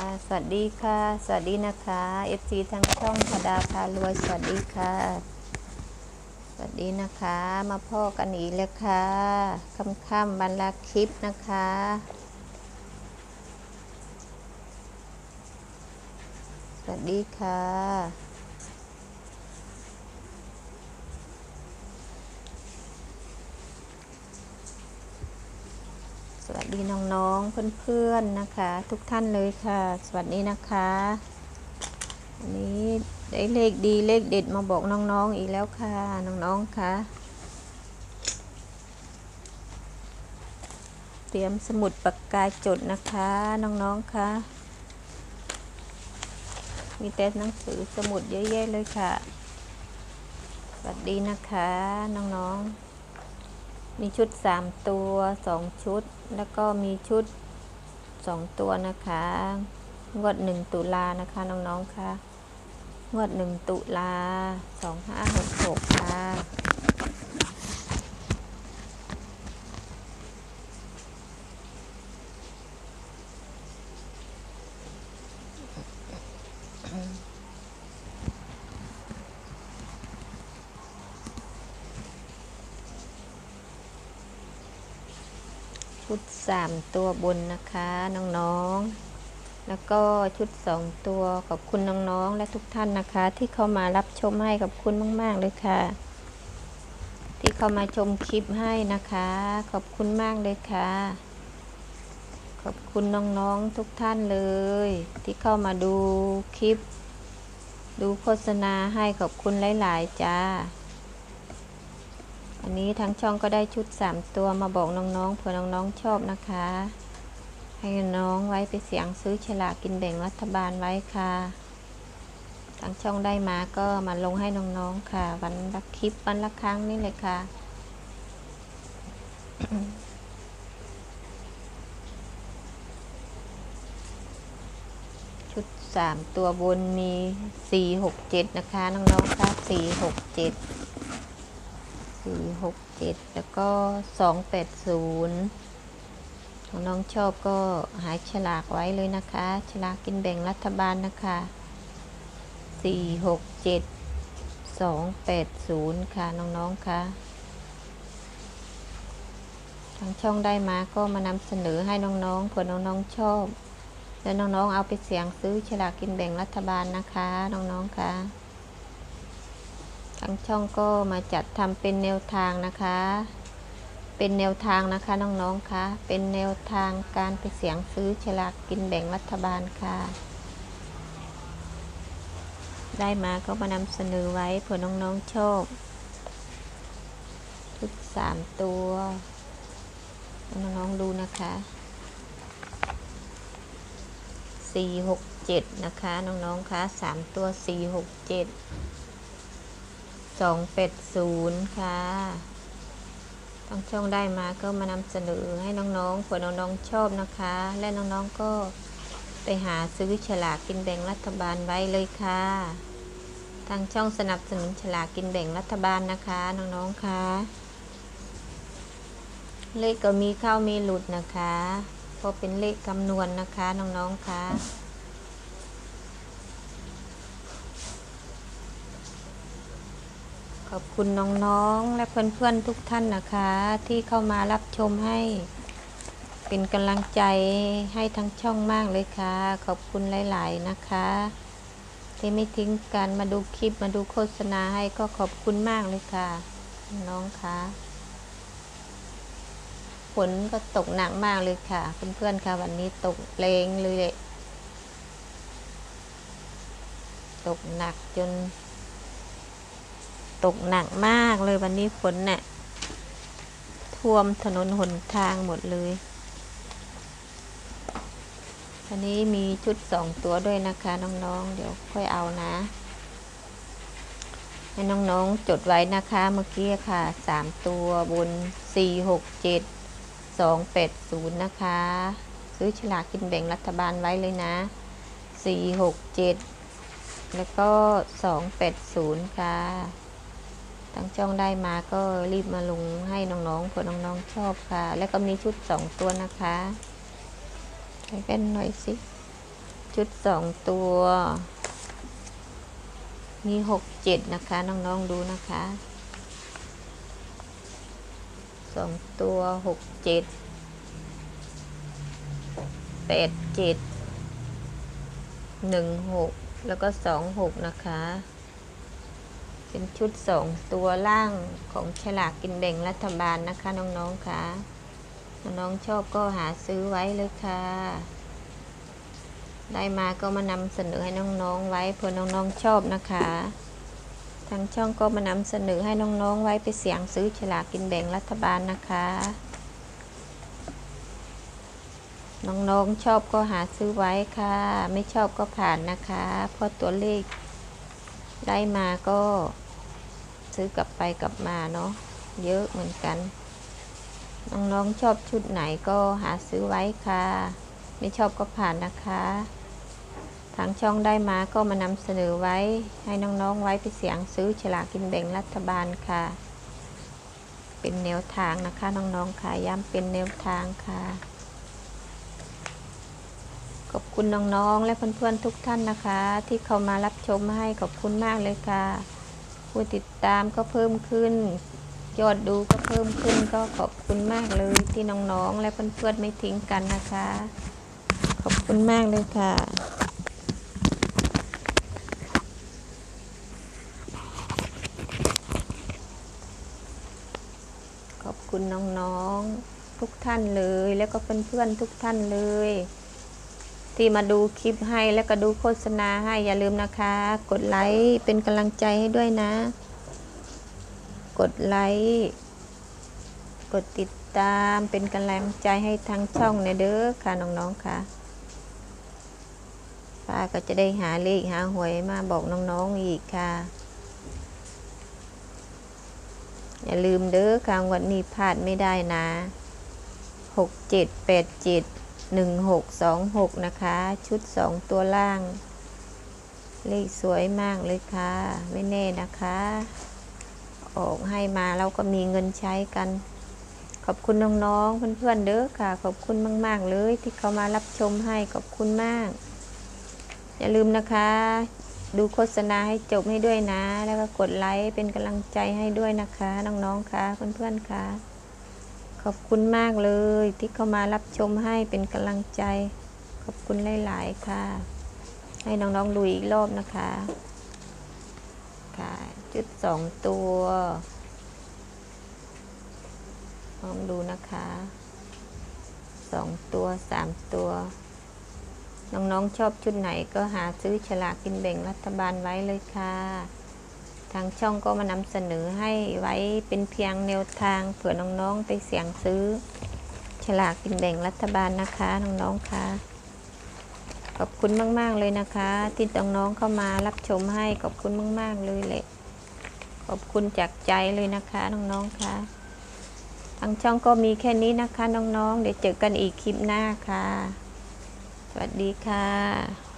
สวัสดีค่ะ สวัสดีนะคะ FC ทางช่องพดาพารวย สวัสดีค่ะ สวัสดีนะคะ มาพ่อกันอีกแล้วค่ะค่ำๆบรรลักคลิปนะคะสวัสดีค่ะ สวัส ดีน้องๆ เพื่อนๆนะคะ ทุกท่านเลยค่ะ สวัสดีนะคะวันนี้ได้เลขดีเลขเด็ดมาบอกน้องๆอีกแล้วค่ะ น้องๆค่ะ เตรียมสมุดปากกาจดนะคะน้องๆค่ะ มีแต่หนังสือสมุดเยอะแยะเลยค่ะ สวัสดีนะคะน้องๆ มีชุด 3 ตัว 2 ชุด แล้วก็มีชุด 2 ตัวนะคะ งวด 1 ตุลานะคะน้องๆค่ะ งวด 1 ตุลา2566 ค่ะ ชุด 3 ตัวบนนะคะน้องๆ แล้วก็ชุด 2 ตัวขอบคุณน้องๆ และทุกท่านนะคะ ที่เข้ามารับชมให้ขอบคุณมาก ๆ เลยค่ะ ที่เข้ามาชมคลิปให้นะคะ ขอบคุณมากเลยค่ะ ขอบคุณน้องๆทุกท่านเลย ที่เข้ามาดูคลิป ดูโฆษณาให้ขอบคุณหลาย ๆ จ้า อันนี้ทางช่องก็ได้ชุด 3 ตัวมาบอกน้องๆเผื่อน้องๆชอบนะคะ ให้น้องไว้ไปเสียงซื้อฉลากกินแบ่งรัฐบาลไว้ค่ะทางช่องได้มาก็มาลงให้น้องๆค่ะ วันละคลิปวันละครั้งนี่เลยค่ะ ชุด3ตัวบนมี4 6 7นะคะ น้องๆค่ะ4 6 7 สี่หกเจ็ดแล้วก็สองแปดศูนย์ของน้องชอบก็หายฉลากไว้เลยนะคะ ฉลากกินแบ่งรัฐบาลนะคะสี่หกเจ็ดสองแปดศูนย์ค่ะน้องๆค่ะทางช่องได้มาก็มานำเสนอให้น้องๆเผื่อน้องๆชอบ แล้วน้องๆเอาไปเสียงซื้อฉลากกินแบ่งรัฐบาลนะคะ น้องๆค่ะ ทางช่องก็มาจัดทำเป็นแนวทางนะคะ เป็นแนวทางนะคะน้องๆคะเป็นแนวทางการไปเสียงซื้อฉลากกินแบ่งรัฐบาลค่ะ ได้มาก็มานำเสนอไว้เผื่อน้องๆชอบชุดสามตัวน้องๆดูนะคะสี่หกเจ็ดนะคะ น้องๆคะสามตัวสี่หกเจ็ด สองเป็ดศูนย์ค่ะทางช่องได้มาก็มานำเสนอให้น้องๆเผื่อน้องๆชอบนะคะ และน้องๆก็ไปหาซื้อฉลากกินแบ่งรัฐบาลไว้เลยค่ะ ทางช่องสนับสนุนฉลากกินแบ่งรัฐบาลนะคะน้องๆค่ะเลขก็มีเข้ามีหลุดนะคะ เพราะเป็นเลขคำนวณนนะคะน้องๆค่ะ ขอบคุณน้องๆ และเพื่อนๆ ทุกท่านนะคะ ที่เข้ามารับชมให้ เป็นกำลังใจให้ทั้งช่องมากเลยค่ะ ขอบคุณหลาย ๆ นะคะ ที่ไม่ทิ้งการมาดูคลิปมาดูโฆษณาให้ก็ขอบคุณมากเลยค่ะ น้องคะฝนก็ตกหนักมากเลยค่ะเพื่อนๆค่ะวันนี้ตกแรงเลยแหละตกหนักจน ตกหนักมากเลยวันนี้ฝนเนี่ยท่วมถนนหนทางหมดเลยอันนี้มีชุดสองตัวด้วยนะคะน้องๆ เดี๋ยวค่อยเอานะ ให้น้องๆจดไว้นะคะเมื่อกี้ค่ะสามตัวบนสี่หกเจ็ดสองแปดศูนย์นะคะ ซื้อฉลากกินแบ่งรัฐบาลไว้เลยนะสี่หกเจ็ดแล้วก็สองแปดศูนย์ค่ะ ทั้งช่องได้มาก็รีบมาลงให้น้องๆเผื่อน้องๆชอบค่ะ แล้วก็มีชุดสองตัวนะคะใส่เป็นหน่อยสิ ชุดสองตัว มีหกเจ็ดนะคะ น้องๆดูนะคะสองตัวหกเจ็ดแปดเจ็ดหนึ่งหกแล้วก็สองหกนะคะ เป็นชุดสองตัวล่างของฉลากกินแบ่งรัฐบาลนะคะ น้องๆค่ะน้องๆชอบก็หาซื้อไว้เลยค่ะ ได้มาก็มานำเสนอให้น้องๆไว้เพื่อน้องๆชอบนะคะ ทางช่องก็มานำเสนอให้น้องๆไว้ไปเสียงซื้อฉลากกินแบ่งรัฐบาลนะคะ น้องๆชอบก็หาซื้อไว้ค่ะ ไม่ชอบก็ผ่านนะคะ เพราะตัวเลข ได้มาก็ซื้อกลับไปกลับมาเนาะเยอะเหมือนกัน น้องๆชอบชุดไหนก็หาซื้อไว้ค่ะ ไม่ชอบก็ผ่านนะคะ ทางช่องได้มาก็มานำเสนอไว้ ให้น้องๆไว้ไปเสียงซื้อฉลากกินแบ่งรัฐบาลค่ะ เป็นแนวทางนะคะน้องๆค่ะย้ำเป็นแนวทางค่ะ ขอบคุณน้องๆ และเพื่อนๆทุกท่านนะคะ ที่เข้ามารับชมให้ขอบคุณมากเลยค่ะ ผู้ติดตามก็เพิ่มขึ้น ยอดดูก็เพิ่มขึ้นก็ขอบคุณมากเลยที่น้องๆ และเพื่อนๆไม่ทิ้งกันนะคะ ขอบคุณมากเลยค่ะขอบคุณน้องๆทุกท่านเลย แล้วก็เพื่อนๆทุกท่านเลย ที่มาดูคลิปให้แล้วก็ดูโฆษณาให้อย่าลืมนะคะ กดไลค์เป็นกำลังใจให้ด้วยนะ กดไลค์กดติดตามเป็นกำลังใจให้ทางช่องนยเด้อค่ะน้องๆค่ะป้าก็จะได้หาเลขหาหวยมาบอกน้องๆอีกค่ะ อย่าลืมเด้อค่ะวันนี้พลาดไม่ได้นะหกเจ็ดแปดเจ็ด หนึ่งหกสองหกนะคะ ชุดสองตัวล่าง เลขสวยมากเลยค่ะ ไม่แน่นะคะ ออกให้มาเราก็มีเงินใช้กัน ขอบคุณน้องๆเพื่อนๆเด้อค่ะ ขอบคุณมาก ๆ เลยที่เขามารับชมให้ขอบคุณมาก อย่าลืมนะคะ ดูโฆษณาให้จบให้ด้วยนะ แล้วก็กดไลค์เป็นกำลังใจให้ด้วยนะคะ น้องๆค่ะเพื่อนๆค่ะ ขอบคุณมากเลยที่เข้ามารับชมให้เป็นกำลังใจ ขอบคุณหลาย ๆ ค่ะ ให้น้องๆดูอีกรอบนะคะ ค่ะ จุดสองตัวลองดูนะคะสองตัวสามตัว น้องๆชอบชุดไหนก็หาซื้อฉลากกินแบ่งรัฐบาลไว้เลยค่ะ ทางช่องก็มานำเสนอให้ไว้เป็นเพียงแนวทางเผื่อน้องๆไปเสี่ยงซื้อ ฉลากกินแบ่งรัฐบาลนะคะน้องๆค่ะขอบคุณมาก ๆ เลยนะคะ ที่น้องๆเข้ามารับชมให้ขอบคุณมาก ๆ เลยแหละขอบคุณจากใจเลยนะคะน้องๆค่ะทางช่องก็มีแค่นี้นะคะน้องๆ เดี๋ยวเจอกันอีกคลิปหน้าค่ะ สวัสดีค่ะ